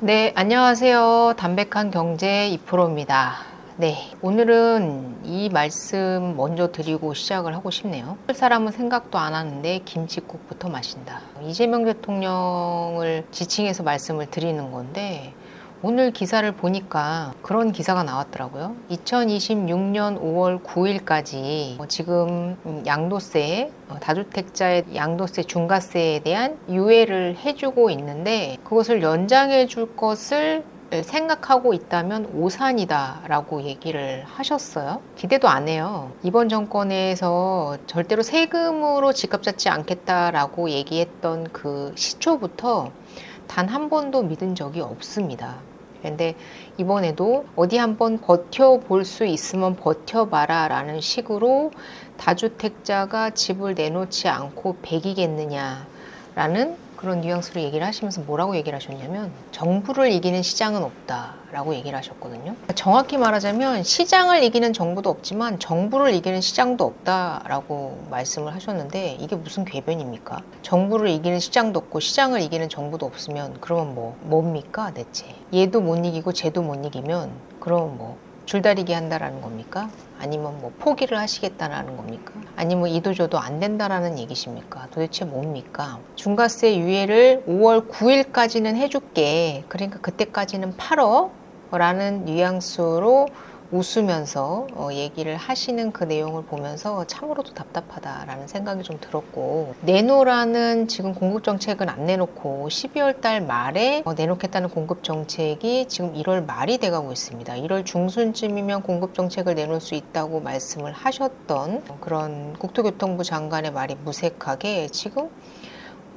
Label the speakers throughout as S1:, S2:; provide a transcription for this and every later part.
S1: 네, 안녕하세요. 담백한 경제 2프로입니다. 네, 오늘은 이 말씀 먼저 드리고 시작을 하고 싶네요. 할 사람은 생각도 안 하는데 김치국부터 마신다. 이재명 대통령을 지칭해서 말씀을 드리는 건데 오늘 기사를 보니까 그런 기사가 나왔더라고요. 2026년 5월 9일까지 지금 양도세, 어, 다주택자의 양도세 중과세에 대한 유예를 해주고 있는데 그것을 연장해 줄 것을 생각하고 있다면 오산이다라고 얘기를 하셨어요. 기대도 안 해요. 이번 정권에서 절대로 세금으로 집값 잡지 않겠다라고 얘기했던 그 시초부터 단 한 번도 믿은 적이 없습니다. 근데 이번에도 어디 한번 버텨볼 수 있으면 버텨봐라 라는 식으로 다주택자가 집을 내놓지 않고 백이겠느냐 라는 그런 뉘앙스로 얘기를 하시면서 뭐라고 얘기를 하셨냐면 정부를 이기는 시장은 없다라고 얘기를 하셨거든요. 정확히 말하자면 시장을 이기는 정부도 없지만 정부를 이기는 시장도 없다라고 말씀을 하셨는데 이게 무슨 궤변입니까? 정부를 이기는 시장도 없고 시장을 이기는 정부도 없으면 그러면 뭐 뭡니까 대체? 얘도 못 이기고 쟤도 못 이기면 그러면 뭐 줄다리기 한다라는 겁니까? 아니면 뭐 포기를 하시겠다라는 겁니까? 아니면 이도저도 안 된다라는 얘기십니까? 도대체 뭡니까? 중과세 유예를 5월 9일까지는 해줄게. 그러니까 그때까지는 팔어. 라는 뉘앙스로 웃으면서 어, 얘기를 하시는 그 내용을 보면서 참으로도 답답하다라는 생각이 좀 들었고 내놓으라는 지금 공급 정책은 안 내놓고 12월 달 말에 어, 내놓겠다는 공급 정책이 지금 1월 말이 돼가고 있습니다. 1월 중순쯤이면 공급 정책을 내놓을 수 있다고 말씀을 하셨던 그런 국토교통부 장관의 말이 무색하게 지금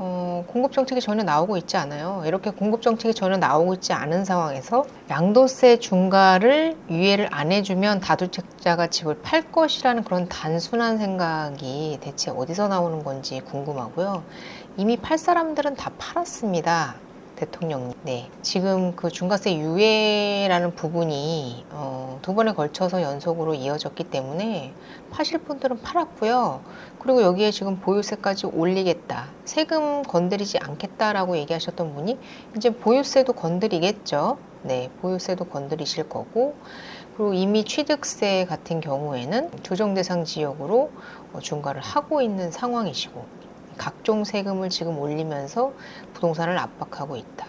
S1: 어, 공급 정책이 전혀 나오고 있지 않아요. 이렇게 공급 정책이 전혀 나오고 있지 않은 상황에서 양도세 중과를 유예를 안 해주면 다주택자가 집을 팔 것이라는 그런 단순한 생각이 대체 어디서 나오는 건지 궁금하고요. 이미 팔 사람들은 다 팔았습니다. 대통령님. 네. 지금 그 중과세 유예라는 부분이 어, 두 번에 걸쳐서 연속으로 이어졌기 때문에 파실 분들은 팔았고요. 그리고 여기에 지금 보유세까지 올리겠다. 세금 건드리지 않겠다라고 얘기하셨던 분이 이제 보유세도 건드리겠죠. 네. 보유세도 건드리실 거고. 그리고 이미 취득세 같은 경우에는 조정 대상 지역으로 어, 중과를 하고 있는 상황이시고 각종 세금을 지금 올리면서 부동산을 압박하고 있다.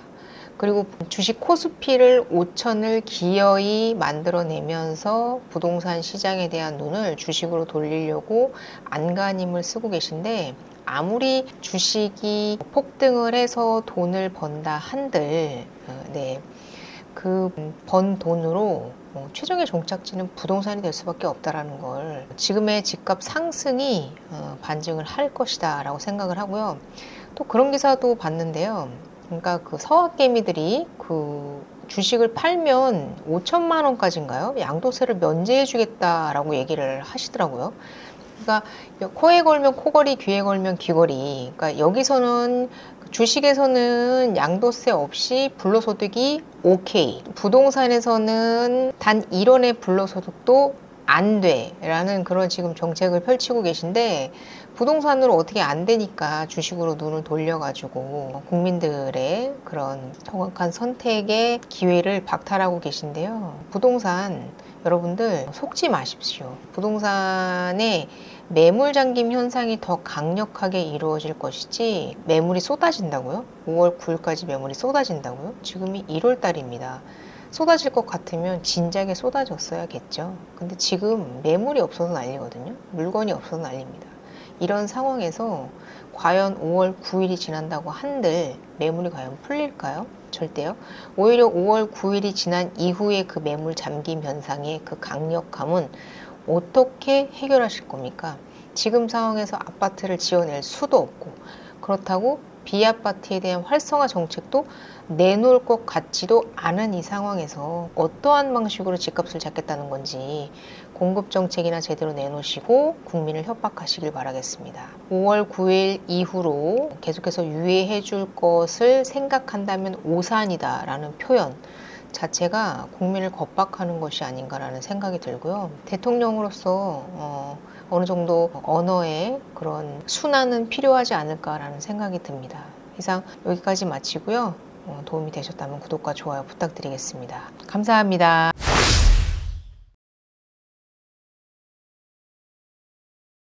S1: 그리고 주식 코스피를 5천을 기어이 만들어내면서 부동산 시장에 대한 눈을 주식으로 돌리려고 안간힘을 쓰고 계신데 아무리 주식이 폭등을 해서 돈을 번다 한들 어, 네. 그 번 돈으로 어, 최종의 종착지는 부동산이 될 수밖에 없다라는 걸 지금의 집값 상승이 어, 반증을 할 것이다라고 생각을 하고요. 또 그런 기사도 봤는데요. 그러니까 그 서학개미들이 그 주식을 팔면 5천만 원까지인가요? 양도세를 면제해 주겠다라고 얘기를 하시더라고요. 그러니까 코에 걸면 코걸이, 귀에 걸면 귀걸이. 그러니까 여기서는 주식에서는 양도세 없이 불로소득이 오케이. 부동산에서는 단 1원의 불로소득도 안 돼. 라는 그런 지금 정책을 펼치고 계신데 부동산으로 어떻게 안 되니까 주식으로 눈을 돌려가지고 국민들의 그런 정확한 선택의 기회를 박탈하고 계신데요. 부동산 여러분들 속지 마십시오. 부동산에 매물 잠김 현상이 더 강력하게 이루어질 것이지 매물이 쏟아진다고요? 5월 9일까지 매물이 쏟아진다고요? 지금이 1월 달입니다. 쏟아질 것 같으면 진작에 쏟아졌어야겠죠. 근데 지금 매물이 없어서 난리거든요. 물건이 없어서 난립니다. 이런 상황에서 과연 5월 9일이 지난다고 한들 매물이 과연 풀릴까요? 절대요. 오히려 5월 9일이 지난 이후에 그 매물 잠김 현상의 그 강력함은 어떻게 해결하실 겁니까? 지금 상황에서 아파트를 지어낼 수도 없고 그렇다고 비아파트에 대한 활성화 정책도 내놓을 것 같지도 않은 이 상황에서 어떠한 방식으로 집값을 잡겠다는 건지 공급 정책이나 제대로 내놓으시고 국민을 협박하시길 바라겠습니다. 5월 9일 이후로 계속해서 유예해 줄 것을 생각한다면 오산이다라는 표현 자체가 국민을 겁박하는 것이 아닌가라는 생각이 들고요. 대통령으로서 어, 어느 정도 언어의 그런 순환은 필요하지 않을까라는 생각이 듭니다. 이상 여기까지 마치고요. 어, 도움이 되셨다면 구독과 좋아요 부탁드리겠습니다. 감사합니다.